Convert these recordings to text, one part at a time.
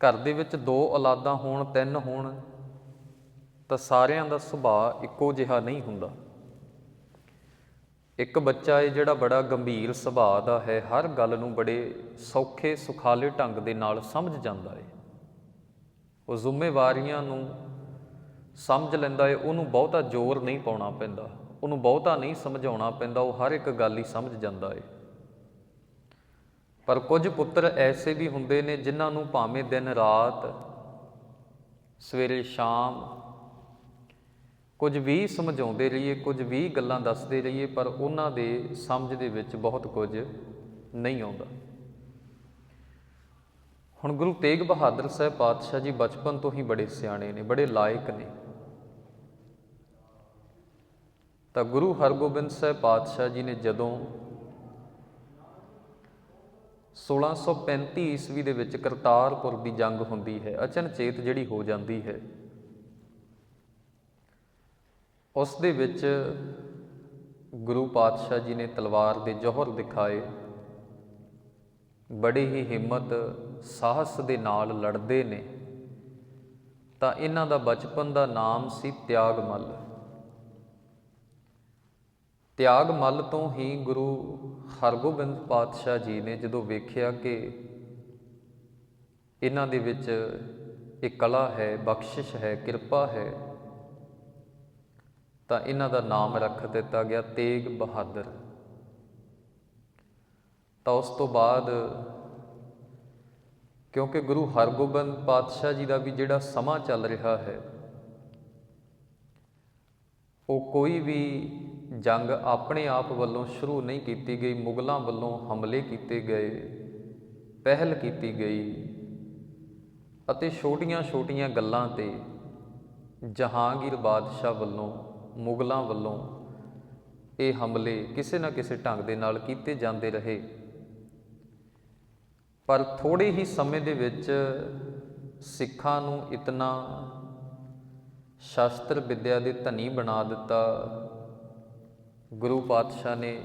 ਘਰ ਦੇ ਵਿੱਚ ਦੋ ਔਲਾਦਾਂ ਹੋਣ, ਤਿੰਨ ਹੋਣ, ਤਾਂ ਸਾਰਿਆਂ ਦਾ ਸੁਭਾਅ ਇੱਕੋ ਜਿਹਾ ਨਹੀਂ ਹੁੰਦਾ। ਇੱਕ ਬੱਚਾ ਹੈ ਜਿਹੜਾ ਬੜਾ ਗੰਭੀਰ ਸੁਭਾਅ ਦਾ ਹੈ, ਹਰ ਗੱਲ ਨੂੰ ਬੜੇ ਸੌਖੇ, ਸੁਖਾਲੇ ਢੰਗ ਦੇ ਨਾਲ ਸਮਝ ਜਾਂਦਾ ਹੈ। ਉਹ ਜ਼ਿੰਮੇਵਾਰੀਆਂ ਨੂੰ ਸਮਝ ਲੈਂਦਾ ਹੈ, ਉਹਨੂੰ ਬਹੁਤਾ ਜ਼ੋਰ ਨਹੀਂ ਪਾਉਣਾ ਪੈਂਦਾ, ਉਹਨੂੰ ਬਹੁਤਾ ਨਹੀਂ ਸਮਝਾਉਣਾ ਪੈਂਦਾ, ਉਹ ਹਰ ਇੱਕ ਗੱਲ ਹੀ ਸਮਝ ਜਾਂਦਾ ਹੈ। ਪਰ ਕੁਝ ਪੁੱਤਰ ਐਸੇ ਵੀ ਹੁੰਦੇ ਨੇ ਜਿਨ੍ਹਾਂ ਨੂੰ ਭਾਵੇਂ ਦਿਨ ਰਾਤ, ਸਵੇਰੇ ਸ਼ਾਮ ਕੁਝ ਵੀ ਸਮਝਾਉਂਦੇ ਰਹੀਏ, ਕੁਝ ਵੀ ਗੱਲਾਂ ਦੱਸਦੇ ਰਹੀਏ, ਪਰ ਉਹਨਾਂ ਦੇ ਸਮਝ ਦੇ ਵਿੱਚ ਬਹੁਤ ਕੁਝ ਨਹੀਂ ਆਉਂਦਾ। ਹੁਣ ਗੁਰੂ ਤੇਗ ਬਹਾਦਰ ਸਾਹਿਬ ਪਾਤਸ਼ਾਹ ਜੀ ਬਚਪਨ ਤੋਂ ਹੀ ਬੜੇ ਸਿਆਣੇ ਨੇ, ਬੜੇ ਲਾਇਕ ਨੇ। ਤਾਂ ਗੁਰੂ ਹਰਗੋਬਿੰਦ ਸਾਹਿਬ ਪਾਤਸ਼ਾਹ ਜੀ ਨੇ ਜਦੋਂ 1635 ਈਸਵੀ ਦੇ ਵਿੱਚ ਕਰਤਾਰਪੁਰ ਦੀ ਜੰਗ ਹੁੰਦੀ ਹੈ। ਅਚਨਚੇਤ ਜਿਹੜੀ ਹੋ ਜਾਂਦੀ ਹੈ। ਉਸ ਦੇ ਵਿੱਚ ਗੁਰੂ ਪਾਤਸ਼ਾਹ ਜੀ ਨੇ ਤਲਵਾਰ ਦੇ ਜੋਹਰ ਦਿਖਾਏ। ਬੜੀ ਹੀ ਹਿੰਮਤ, ਸਾਹਸ ਦੇ ਨਾਲ ਲੜਦੇ ਨੇ। ਤਾਂ ਇਹਨਾਂ ਦਾ ਬਚਪਨ ਦਾ ਨਾਮ ਸੀ ਤਿਆਗਮੱਲ। ਤਿਆਗ ਮੱਲ ਤੋਂ ਹੀ ਗੁਰੂ ਹਰਗੋਬਿੰਦ ਪਾਤਸ਼ਾਹ ਜੀ ਨੇ ਜਦੋਂ ਵੇਖਿਆ ਕਿ ਇਹਨਾਂ ਦੇ ਵਿੱਚ ਇਹ ਕਲਾ ਹੈ, ਬਖਸ਼ਿਸ਼ ਹੈ, ਕਿਰਪਾ ਹੈ, ਤਾਂ ਇਹਨਾਂ ਦਾ ਨਾਮ ਰੱਖ ਦਿੱਤਾ ਗਿਆ ਤੇਗ ਬਹਾਦਰ। ਤਾਂ ਉਸ ਤੋਂ ਬਾਅਦ ਕਿਉਂਕਿ ਗੁਰੂ ਹਰਗੋਬਿੰਦ ਪਾਤਸ਼ਾਹ ਜੀ ਦਾ ਵੀ ਜਿਹੜਾ ਸਮਾਂ ਚੱਲ ਰਿਹਾ ਹੈ, ਉਹ ਕੋਈ ਵੀ ਜੰਗ ਆਪਣੇ ਆਪ ਵੱਲੋਂ ਸ਼ੁਰੂ ਨਹੀਂ ਕੀਤੀ ਗਈ, ਮੁਗਲਾਂ ਵੱਲੋਂ ਹਮਲੇ ਕੀਤੇ ਗਏ, ਪਹਿਲ ਕੀਤੀ ਗਈ ਅਤੇ ਛੋਟੀਆਂ-ਛੋਟੀਆਂ ਗੱਲਾਂ ਤੇ ਜਹਾਂਗੀਰ ਬਾਦਸ਼ਾਹ ਵੱਲੋਂ, ਮੁਗਲਾਂ ਵੱਲੋਂ ਇਹ ਹਮਲੇ ਕਿਸੇ ਨਾ ਕਿਸੇ ਢੰਗ ਦੇ ਨਾਲ ਕੀਤੇ ਜਾਂਦੇ ਰਹੇ। ਪਰ ਥੋੜੇ ਹੀ ਸਮੇਂ ਦੇ ਵਿੱਚ ਸਿੱਖਾਂ ਨੂੰ ਇਤਨਾ ਸ਼ਾਸਤਰ ਵਿੱਦਿਆ ਦੇ ਧਨੀ ਬਣਾ ਦਿੱਤਾ ਗੁਰੂ ਪਾਤਸ਼ਾਹ ਨੇ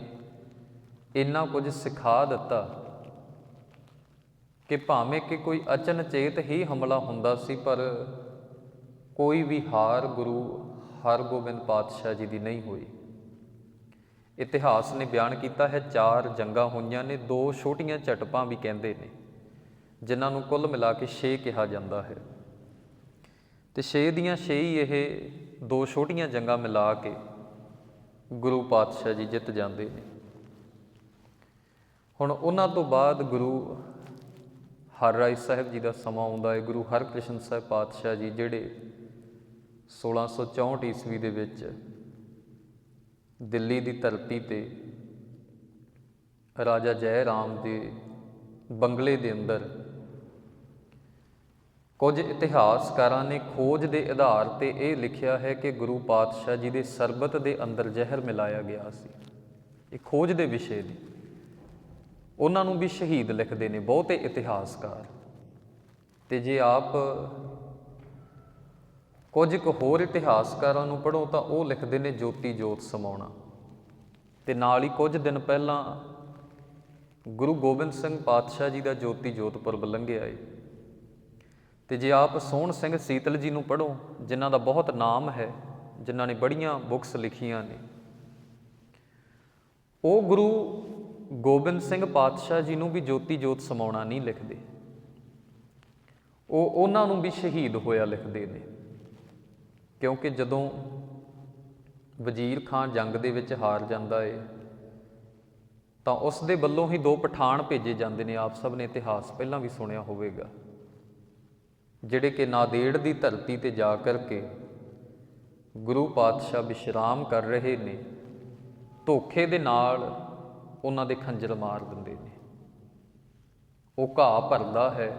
ਇੰਨਾ ਕੁਝ ਸਿਖਾ ਦਿੱਤਾ ਕਿ ਭਾਵੇਂ ਕਿ ਕੋਈ ਅਚਨਚੇਤ ਹੀ ਹਮਲਾ ਹੁੰਦਾ ਸੀ, ਪਰ ਕੋਈ ਵੀ ਹਾਰ ਗੁਰੂ ਹਰਗੋਬਿੰਦ ਪਾਤਸ਼ਾਹ ਜੀ ਦੀ ਨਹੀਂ ਹੋਈ। ਇਤਿਹਾਸ ਨੇ ਬਿਆਨ ਕੀਤਾ ਹੈ, ਚਾਰ ਜੰਗਾਂ ਹੋਈਆਂ ਨੇ, ਦੋ ਛੋਟੀਆਂ ਝਟਪਾਂ ਵੀ ਕਹਿੰਦੇ ਨੇ, ਜਿਨ੍ਹਾਂ ਨੂੰ ਕੁੱਲ ਮਿਲਾ ਕੇ 6 ਕਿਹਾ ਜਾਂਦਾ ਹੈ। ਤੇ 6 ਦੀਆਂ 6 ਹੀ ਇਹ ਦੋ ਛੋਟੀਆਂ ਜੰਗਾਂ ਮਿਲਾ ਕੇ ਗੁਰੂ ਪਾਤਸ਼ਾਹ ਜੀ ਜਿੱਤ ਜਾਂਦੇ ਨੇ। ਹੁਣ ਉਹਨਾਂ ਤੋਂ ਬਾਅਦ ਗੁਰੂ ਹਰ ਰਾਏ ਸਾਹਿਬ ਜੀ ਦਾ ਸਮਾਂ ਆਉਂਦਾ ਹੈ। ਗੁਰੂ ਹਰਕ੍ਰਿਸ਼ਨ ਸਾਹਿਬ ਪਾਤਸ਼ਾਹ ਜੀ ਜਿਹੜੇ 1664 ਈਸਵੀ ਦੇ ਵਿੱਚ ਦਿੱਲੀ ਦੀ ਧਰਤੀ ਤੇ ਰਾਜਾ ਜੈ ਰਾਮ ਦੇ ਬੰਗਲੇ ਦੇ ਅੰਦਰ ਕੁਝ ਇਤਿਹਾਸਕਾਰਾਂ ਨੇ ਖੋਜ ਦੇ ਆਧਾਰ ਤੇ ਇਹ ਲਿਖਿਆ ਹੈ ਕਿ ਗੁਰੂ ਪਾਤਸ਼ਾਹ ਜੀ ਦੇ ਸਰਬਤ ਦੇ ਅੰਦਰ ਜ਼ਹਿਰ ਮਿਲਾਇਆ ਗਿਆ ਸੀ। ਇਹ ਖੋਜ ਦੇ ਵਿਸ਼ੇ ਦੀ ਉਹਨਾਂ ਨੂੰ ਵੀ ਸ਼ਹੀਦ ਲਿਖਦੇ ਨੇ ਬਹੁਤੇ ਇਤਿਹਾਸਕਾਰ। ਤੇ ਜੇ ਆਪ ਕੁਝ ਕੁ ਹੋਰ ਇਤਿਹਾਸਕਾਰਾਂ ਨੂੰ ਪੜ੍ਹੋ ਤਾਂ ਉਹ ਲਿਖਦੇ ਨੇ ਜੋਤੀ ਜੋਤ ਸਮਾਉਣਾ। ਤੇ ਨਾਲ ਹੀ ਕੁਝ ਦਿਨ ਪਹਿਲਾਂ ਗੁਰੂ ਗੋਬਿੰਦ ਸਿੰਘ ਪਾਤਸ਼ਾਹ ਜੀ ਦਾ ਜੋਤੀ ਜੋਤ ਪੁਰਬ ਲੰਘਿਆ ਏ। ਤੇ ਜੇ ਆਪ ਸੋਹਣ ਸਿੰਘ ਸੀਤਲ ਜੀ ਨੂੰ ਪੜ੍ਹੋ, ਜਿਨ੍ਹਾਂ ਦਾ ਬਹੁਤ ਨਾਮ ਹੈ, ਜਿਨ੍ਹਾਂ ਨੇ ਬੜੀਆਂ ਬੁੱਕਸ ਲਿਖੀਆਂ ਨੇ। ਉਹ ਗੁਰੂ ਗੋਬਿੰਦ ਸਿੰਘ ਪਾਤਸ਼ਾਹ ਜੀ ਨੂੰ ਵੀ ਜੋਤੀ ਜੋਤ ਸਮਾਉਣਾ ਨਹੀਂ ਲਿਖਦੇ। ਉਹ ਉਹਨਾਂ ਨੂੰ ਵੀ ਸ਼ਹੀਦ ਹੋਇਆ ਲਿਖਦੇ ਨੇ। ਕਿਉਂਕਿ ਜਦੋਂ ਵਜ਼ੀਰ ਖਾਨ ਜੰਗ ਦੇ ਵਿੱਚ ਹਾਰ ਜਾਂਦਾ ਏ, ਤਾਂ ਉਸ ਦੇ ਵੱਲੋਂ ਹੀ ਦੋ ਪਠਾਨ ਭੇਜੇ ਜਾਂਦੇ ਨੇ। ਆਪ ਸਭ ਨੇ ਇਤਿਹਾਸ ਪਹਿਲਾਂ ਵੀ ਸੁਣਿਆ ਹੋਵੇਗਾ। ਜਿਹੜੇ ਕਿ ਨਾਦੇੜ ਦੀ ਧਰਤੀ ਤੇ ਜਾ ਕਰਕੇ ਗੁਰੂ ਪਾਤਸ਼ਾਹ ਵਿਸ਼ਰਾਮ ਕਰ ਰਹੇ ਨੇ, ਧੋਖੇ ਦੇ ਨਾਲ ਉਹਨਾਂ ਦੇ ਖੰਜਰ ਮਾਰ ਦਿੰਦੇ ਨੇ। ਉਹ ਘਾਹ ਭਰਦਾ ਹੈ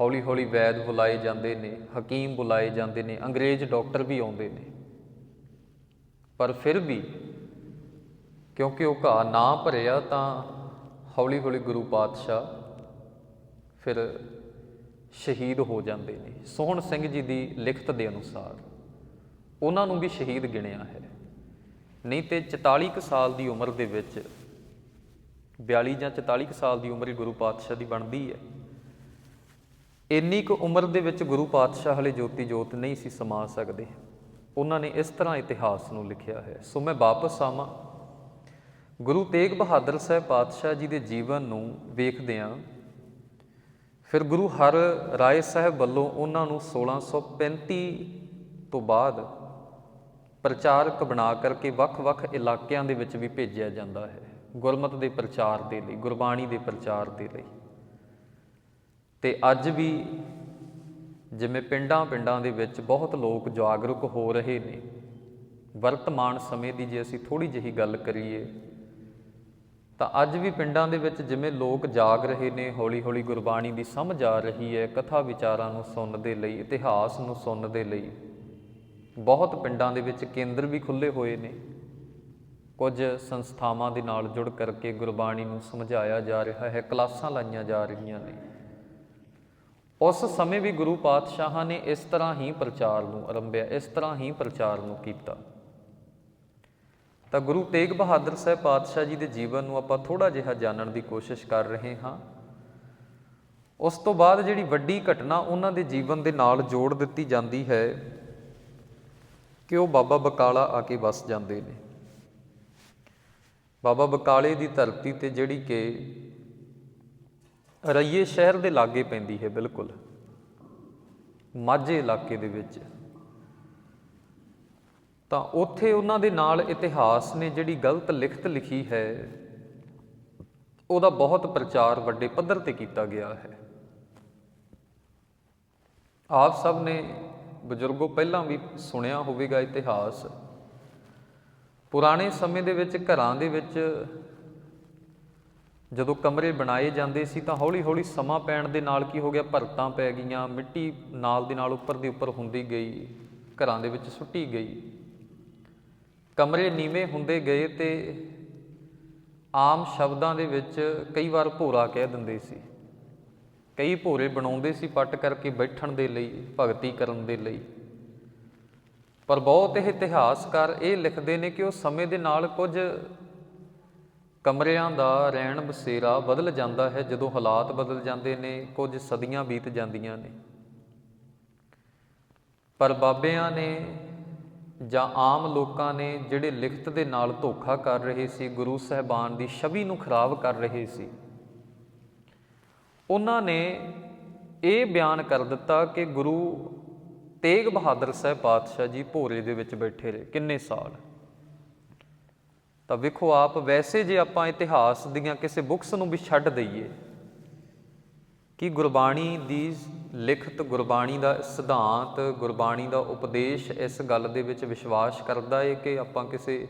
ਹੌਲੀ ਹੌਲੀ ਵੈਦ ਬੁਲਾਏ ਜਾਂਦੇ ਨੇ, ਹਕੀਮ ਬੁਲਾਏ ਜਾਂਦੇ ਨੇ, ਅੰਗਰੇਜ਼ ਡਾਕਟਰ ਵੀ ਆਉਂਦੇ ਨੇ। ਪਰ ਫਿਰ ਵੀ ਕਿਉਂਕਿ ਉਹ ਘਾਹ ਨਾ ਭਰਿਆ ਤਾਂ ਹੌਲੀ ਹੌਲੀ ਗੁਰੂ ਪਾਤਸ਼ਾਹ ਫਿਰ ਸ਼ਹੀਦ ਹੋ ਜਾਂਦੇ ਨੇ। ਸੋਹਣ ਸਿੰਘ ਜੀ ਦੀ ਲਿਖਤ ਦੇ ਅਨੁਸਾਰ ਉਹਨਾਂ ਨੂੰ ਵੀ ਸ਼ਹੀਦ ਗਿਣਿਆ ਹੈ। ਨਹੀਂ ਤੇ 44 ਕੁ ਸਾਲ ਦੀ ਉਮਰ ਦੇ ਵਿੱਚ 42 ਜਾਂ 44 ਕੁ ਸਾਲ ਦੀ ਉਮਰ ਹੀ ਗੁਰੂ ਪਾਤਸ਼ਾਹ ਦੀ ਬਣਦੀ ਹੈ। ਇੰਨੀ ਕੁ ਉਮਰ ਦੇ ਵਿੱਚ ਗੁਰੂ ਪਾਤਸ਼ਾਹ ਹਲੇ ਜੋਤੀ ਜੋਤ ਨਹੀਂ ਸੀ ਸਮਾ ਸਕਦੇ। ਉਹਨਾਂ ਨੇ ਇਸ ਤਰ੍ਹਾਂ ਇਤਿਹਾਸ ਨੂੰ ਲਿਖਿਆ ਹੈ। ਸੋ ਮੈਂ ਵਾਪਸ ਆਵਾਂ। ਗੁਰੂ ਤੇਗ ਬਹਾਦਰ ਸਾਹਿਬ ਪਾਤਸ਼ਾਹ ਜੀ ਦੇ ਜੀਵਨ ਨੂੰ ਵੇਖਦਿਆਂ ਫਿਰ ਗੁਰੂ ਹਰ ਰਾਏ ਸਾਹਿਬ ਵੱਲੋਂ ਉਹਨਾਂ ਨੂੰ 1635 ਤੋਂ ਬਾਅਦ ਪ੍ਰਚਾਰਕ ਬਣਾ ਕਰਕੇ ਵੱਖ-ਵੱਖ ਇਲਾਕਿਆਂ ਦੇ ਵਿੱਚ ਵੀ ਭੇਜਿਆ ਜਾਂਦਾ ਹੈ। ਗੁਰਮਤ ਦੇ ਪ੍ਰਚਾਰ ਦੇ ਲਈ, ਗੁਰਬਾਣੀ ਦੇ ਪ੍ਰਚਾਰ ਦੇ ਲਈ। ਤੇ ਅੱਜ ਵੀ ਜਿਵੇਂ ਪਿੰਡਾਂ-ਪਿੰਡਾਂ ਦੇ ਵਿੱਚ ਬਹੁਤ ਲੋਕ ਜਾਗਰੂਕ ਹੋ ਰਹੇ ਨੇ। ਵਰਤਮਾਨ ਸਮੇਂ ਦੀ ਜੇ ਅਸੀਂ ਥੋੜੀ ਜਿਹੀ ਗੱਲ ਕਰੀਏ ਤਾਂ ਅੱਜ ਵੀ ਪਿੰਡਾਂ ਦੇ ਵਿੱਚ ਜਿਵੇਂ ਲੋਕ ਜਾਗ ਰਹੇ ਨੇ, ਹੌਲੀ-ਹੌਲੀ ਗੁਰਬਾਣੀ ਦੀ ਸਮਝ ਆ ਰਹੀ ਹੈ, ਕਥਾ ਵਿਚਾਰਾਂ ਨੂੰ ਸੁਣਨ ਦੇ ਲਈ, ਇਤਿਹਾਸ ਨੂੰ ਸੁਣਨ ਦੇ ਲਈ। ਬਹੁਤ ਪਿੰਡਾਂ ਦੇ ਵਿੱਚ ਕੇਂਦਰ ਵੀ ਖੁੱਲੇ ਹੋਏ ਨੇ। ਕੁਝ ਸੰਸਥਾਵਾਂ ਦੇ ਨਾਲ ਜੁੜ ਕਰਕੇ ਗੁਰਬਾਣੀ ਨੂੰ ਸਮਝਾਇਆ ਜਾ ਰਿਹਾ ਹੈ, ਕਲਾਸਾਂ ਲਾਈਆਂ ਜਾ ਰਹੀਆਂ ਨੇ। ਉਸ ਸਮੇਂ ਵੀ ਗੁਰੂ ਪਾਤਸ਼ਾਹਾਂ ਨੇ ਇਸ ਤਰ੍ਹਾਂ ਹੀ ਪ੍ਰਚਾਰ ਨੂੰ ਆਰੰਭਿਆ, ਇਸ ਤਰ੍ਹਾਂ ਹੀ ਪ੍ਰਚਾਰ ਨੂੰ ਕੀਤਾ। ਤਾਂ ਗੁਰੂ ਤੇਗ ਬਹਾਦਰ ਸਾਹਿਬ ਪਾਤਸ਼ਾਹ ਜੀ ਦੇ ਜੀਵਨ ਨੂੰ ਆਪਾਂ ਥੋੜਾ ਜਿਹਾ ਜਾਣਨ ਦੀ ਕੋਸ਼ਿਸ਼ ਕਰ ਰਹੇ ਹਾਂ। ਉਸ ਤੋਂ ਬਾਅਦ ਜਿਹੜੀ ਵੱਡੀ ਘਟਨਾ ਉਹਨਾਂ ਦੇ ਜੀਵਨ ਦੇ ਨਾਲ ਜੋੜ ਦਿੱਤੀ ਜਾਂਦੀ ਹੈ ਕਿ ਉਹ ਬਾਬਾ ਬਕਾਲਾ ਆ ਕੇ ਵਸ ਜਾਂਦੇ ਨੇ। ਬਾਬਾ ਬਕਾਲੇ ਦੀ ਧਰਤੀ ਤੇ ਜਿਹੜੀ ਕਿ ਰਈਏ ਸ਼ਹਿਰ ਦੇ ਲਾਗੇ ਪੈਂਦੀ ਹੈ ਬਿਲਕੁਲ। ਮਾਝੇ ਇਲਾਕੇ ਦੇ ਵਿੱਚ। ਤਾਂ ਉੱਥੇ ਉਹਨਾਂ ਦੇ ਨਾਲ ਇਤਿਹਾਸ ਨੇ ਜਿਹੜੀ ਗਲਤ ਲਿਖਤ ਲਿਖੀ ਹੈ, ਉਹਦਾ ਬਹੁਤ ਪ੍ਰਚਾਰ ਵੱਡੇ ਪੱਧਰ ਤੇ ਕੀਤਾ ਗਿਆ ਹੈ। ਆਪ ਸਭ ਨੇ ਬਜ਼ੁਰਗੋ ਪਹਿਲਾਂ ਵੀ ਸੁਣਿਆ ਹੋਵੇਗਾ ਇਤਿਹਾਸ। ਪੁਰਾਣੇ ਸਮੇਂ ਦੇ ਵਿੱਚ ਘਰਾਂ ਦੇ ਵਿੱਚ ਜਦੋਂ ਕਮਰੇ ਬਣਾਏ ਜਾਂਦੇ ਸੀ ਤਾਂ ਹੌਲੀ-ਹੌਲੀ ਸਮਾਂ ਪੈਣ ਦੇ ਨਾਲ ਕੀ ਹੋ ਗਿਆ, ਭਰਤਾਂ ਪੈ ਗਈਆਂ, ਮਿੱਟੀ ਨਾਲ ਦੇ ਨਾਲ ਉੱਪਰ ਦੀ ਉੱਪਰ ਹੁੰਦੀ ਗਈ, ਘਰਾਂ ਦੇ ਵਿੱਚ ਸੁੱਟੀ ਗਈ। ਕਮਰੇ ਨੀਵੇਂ ਹੁੰਦੇ ਗਏ ਤੇ ਆਮ ਸ਼ਬਦਾਂ ਦੇ ਵਿੱਚ ਕਈ ਵਾਰ ਭੋਰਾ ਕਹਿ ਦਿੰਦੇ ਸੀ। ਕਈ ਭੋਰੇ ਬਣਾਉਂਦੇ ਸੀ ਪੱਟ ਕਰਕੇ ਬੈਠਣ ਦੇ ਲਈ, ਭਗਤੀ ਕਰਨ ਦੇ ਲਈ। ਪਰ ਬਹੁਤ ਇਹ ਇਤਿਹਾਸਕਾਰ ਇਹ ਲਿਖਦੇ ਨੇ ਕਿ ਉਹ ਸਮੇਂ ਦੇ ਨਾਲ ਕੁਝ ਕਮਰਿਆਂ ਦਾ ਰਹਿਣ ਬਸੇਰਾ ਬਦਲ ਜਾਂਦਾ ਹੈ, ਜਦੋਂ ਹਾਲਾਤ ਬਦਲ ਜਾਂਦੇ ਨੇ, ਕੁਝ ਸਦੀਆਂ ਬੀਤ ਜਾਂਦੀਆਂ ਨੇ। ਪਰ ਬਾਬਿਆਂ ਨੇ ਜਾਂ ਆਮ ਲੋਕਾਂ ਨੇ ਜਿਹੜੇ ਲਿਖਤ ਦੇ ਨਾਲ ਧੋਖਾ ਕਰ ਰਹੇ ਸੀ, ਗੁਰੂ ਸਾਹਿਬਾਨ ਦੀ ਛਵੀ ਨੂੰ ਖਰਾਬ ਕਰ ਰਹੇ ਸੀ। ਉਹਨਾਂ ਨੇ ਇਹ ਬਿਆਨ ਕਰ ਦਿੱਤਾ ਕਿ ਗੁਰੂ ਤੇਗ ਬਹਾਦਰ ਸਾਹਿਬ ਪਾਤਸ਼ਾਹ ਜੀ ਭੋਰੇ ਦੇ ਵਿੱਚ ਬੈਠੇ ਰਹੇ। ਕਿੰਨੇ ਸਾਲ? ਤਾਂ ਵੇਖੋ ਆਪ, ਵੈਸੇ ਜੇ ਆਪਾਂ ਇਤਿਹਾਸ ਦੀਆਂ ਕਿਸੇ ਬੁੱਕਸ ਨੂੰ ਵੀ ਛੱਡ ਦਈਏ, ਕਿ ਗੁਰਬਾਣੀ ਦੀ ਲਿਖਤ ਗੁਰਬਾਣੀ ਦਾ ਸਿਧਾਂਤ, ਗੁਰਬਾਣੀ ਦਾ ਉਪਦੇਸ਼ ਇਸ ਗੱਲ ਦੇ ਵਿੱਚ ਵਿਸ਼ਵਾਸ ਕਰਦਾ ਏ ਕਿ ਆਪਾਂ ਕਿਸੇ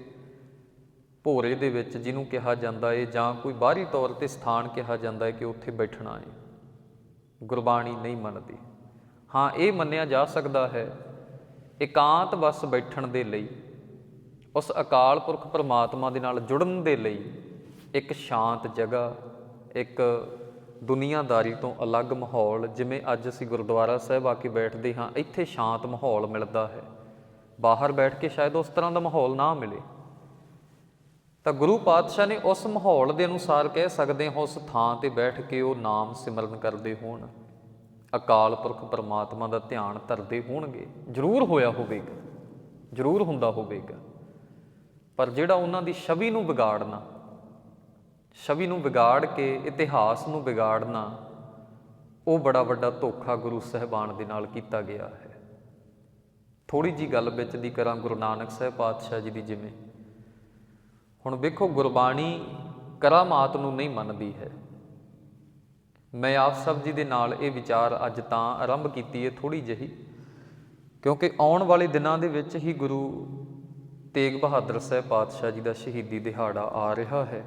ਭੋਰੇ ਦੇ ਵਿੱਚ ਜਿਹਨੂੰ ਕਿਹਾ ਜਾਂਦਾ ਏ ਜਾਂ ਕੋਈ ਬਾਹਰੀ ਤੌਰ ਤੇ ਸਥਾਨ ਕਿਹਾ ਜਾਂਦਾ ਹੈ ਕਿ ਉੱਥੇ ਬੈਠਣਾ ਹੈ ਗੁਰਬਾਣੀ ਨਹੀਂ ਮੰਨਦੀ। ਹਾਂ, ਇਹ ਮੰਨਿਆ ਜਾ ਸਕਦਾ ਹੈ, ਇਕਾਂਤ ਬਸ ਬੈਠਣ ਦੇ ਲਈ, ਉਸ ਅਕਾਲ ਪੁਰਖ ਪਰਮਾਤਮਾ ਦੇ ਨਾਲ ਜੁੜਨ ਦੇ ਲਈ ਇੱਕ ਸ਼ਾਂਤ ਜਗ੍ਹਾ, ਇੱਕ ਦੁਨੀਆਦਾਰੀ ਤੋਂ ਅਲੱਗ ਮਾਹੌਲ, ਜਿਵੇਂ ਅੱਜ ਅਸੀਂ ਗੁਰਦੁਆਰਾ ਸਾਹਿਬ ਆ ਕੇ ਬੈਠਦੇ ਹਾਂ, ਇੱਥੇ ਸ਼ਾਂਤ ਮਾਹੌਲ ਮਿਲਦਾ ਹੈ। ਬਾਹਰ ਬੈਠ ਕੇ ਸ਼ਾਇਦ ਉਸ ਤਰ੍ਹਾਂ ਦਾ ਮਾਹੌਲ ਨਾ ਮਿਲੇ। ਤਾਂ ਗੁਰੂ ਪਾਤਸ਼ਾਹ ਨੇ ਉਸ ਮਾਹੌਲ ਦੇ ਅਨੁਸਾਰ ਕਹਿ ਸਕਦੇ ਹਾਂ, ਉਸ ਥਾਂ ਤੇ ਬੈਠ ਕੇ ਉਹ ਨਾਮ ਸਿਮਰਨ ਕਰਦੇ ਹੋਣ। ਅਕਾਲ ਪੁਰਖ ਪਰਮਾਤਮਾ ਦਾ ਧਿਆਨ ਧਰਦੇ ਹੋਣਗੇ। ਜ਼ਰੂਰ ਹੋਇਆ ਹੋਵੇਗਾ। ਜ਼ਰੂਰ ਹੁੰਦਾ ਹੋਵੇਗਾ। ਪਰ ਜਿਹੜਾ ਉਹਨਾਂ ਦੀ ਛਵੀ ਨੂੰ ਵਿਗਾੜਨਾ ਛਵੀ ਨੂੰ ਵਿਗਾੜ ਕੇ, ਇਤਿਹਾਸ ਨੂੰ ਵਿਗਾੜਨਾ, ਉਹ ਬੜਾ ਵੱਡਾ ਧੋਖਾ ਗੁਰੂ ਸਾਹਿਬਾਨ ਦੇ ਨਾਲ ਕੀਤਾ ਗਿਆ ਹੈ। ਥੋੜੀ ਜੀ ਗੱਲ ਵਿੱਚ ਦੀ ਕਰਾਂ ਗੁਰੂ ਨਾਨਕ ਸਾਹਿਬ ਪਾਤਸ਼ਾਹ ਜੀ ਦੀ ਜਿਵੇਂ। ਹੁਣ ਵੇਖੋ, ਗੁਰਬਾਣੀ ਕਰਾਮਾਤ ਨੂੰ ਨਹੀਂ ਮੰਨਦੀ ਹੈ। ਮੈਂ ਆਪ ਸਭ ਜੀ ਦੇ ਨਾਲ ਇਹ ਵਿਚਾਰ ਅੱਜ ਤਾਂ ਆਰੰਭ ਕੀਤੀ ਹੈ ਥੋੜੀ ਜਿਹੀ, ਕਿਉਂਕਿ ਆਉਣ ਵਾਲੇ ਦਿਨਾਂ ਦੇ ਵਿੱਚ ਹੀ ਗੁਰੂ ਤੇਗ ਬਹਾਦਰ ਸਾਹਿਬ ਪਾਤਸ਼ਾਹ ਜੀ ਦਾ ਸ਼ਹੀਦੀ ਦਿਹਾੜਾ ਆ ਰਿਹਾ ਹੈ।